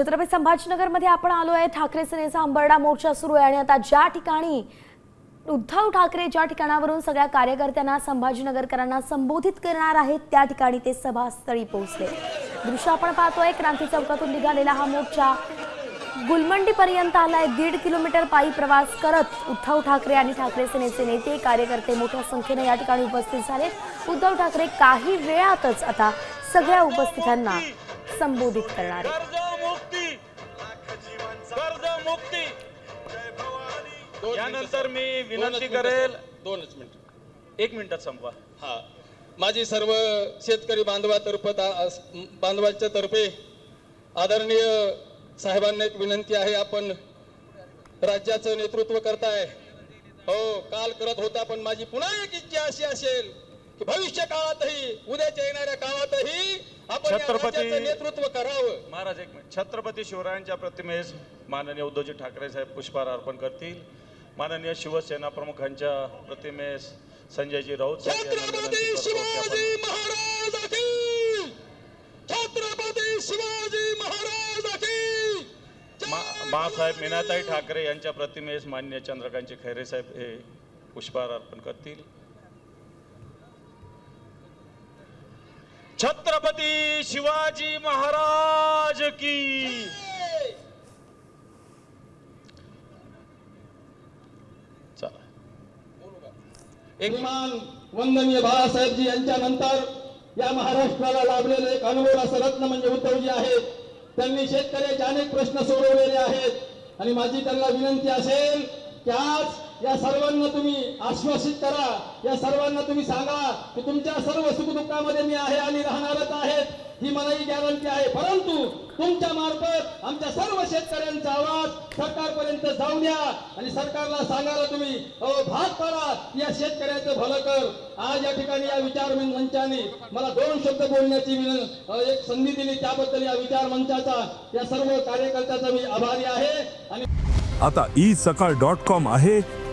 छत्रपती संभाजीनगरमध्ये आपण आलो आहे. ठाकरे सेनेचा अंबरडा मोर्चा सुरू आहे आणि आता ज्या ठिकाणी उद्धव ठाकरे ज्या ठिकाणावरून सगळ्या कार्यकर्त्यांना संभाजीनगरकरांना संबोधित करणार आहेत त्या ठिकाणी ते सभास्थळी पोहोचले. दृश्य आपण पाहतोय क्रांती चौकातून निघालेला हा मोर्चा गुलमंडीपर्यंत आलाय. दीड किलोमीटर पायी प्रवास करत उद्धव ठाकरे आणि ठाकरे सेनेचे नेते कार्यकर्ते मोठ्या संख्येने या ठिकाणी उपस्थित झालेत. उद्धव ठाकरे काही वेळातच आता सगळ्या उपस्थितांना संबोधित करणार आहेत. दोन यानंतर मी विनंती करेल. दोनच मिनिट. एक मिनिटात संपवा हा. माझी सर्व शेतकरी बांधवातर्फे बांधवांच्या तर्फे आदरणीय साहेबांना एक विनंती आहे. आपण राज्याचं नेतृत्व करताय. हो काल करत होता पण माझी पुन्हा एक इच्छा अशी असेल की भविष्य काळातही उद्याच्या येणाऱ्या काळातही छत्रपती- नेतृत्व करावं. महाराज एक मिनिट. छत्रपती शिवरायांच्या प्रतिमेस माननीय उद्धवजी ठाकरे साहेब पुष्पहार अर्पण करतील. माननीय शिवसेना प्रमुखांच्या प्रतिमेस संजयजी राऊत छत्रपती शिवाजी महाराज की छत्रपती शिवाजी महाराज मासाहेब मीनाताई ठाकरे यांच्या प्रतिमेस मान्य चंद्रकांतजी खैरे साहेब हे पुष्पहार अर्पण करतील. छत्रपती शिवाजी महाराज की। चला। वंदनीय बाळासाहेबजी यांच्या नंतर या महाराष्ट्राला लाभलेले एक अनुभव असं रत्न म्हणजे उद्धवजी आहेत. त्यांनी शेतकऱ्याचे अनेक प्रश्न सोडवलेले आहेत. आणि माझी त्यांना विनंती असेल की आज या सर्वांना तुम्ही आश्वासित करा. या सर्वांना तुम्ही सांगा की तुमच्या सर्व सुखदुःखामध्ये मी आहे आणि राहणारच आहेत. ही मलाही गॅरंटी आहे. परंतु तुमच्या मार्फत आमच्या सर्व शेतकऱ्यांचा आवाज सरकारपर्यंत जाऊ द्या आणि सरकारला सांगायला तुम्ही अहो भाग करा या शेतकऱ्याचं भलं कर. आज या ठिकाणी या विचार मंचाने मला दोन शब्द बोलण्याची विनंती एक संधी दिली. त्याबद्दल या विचार मंचाचा या सर्व कार्यकर्त्याचा मी आभारी आहे. आणि आता ई सकाळ डॉट कॉम आहे.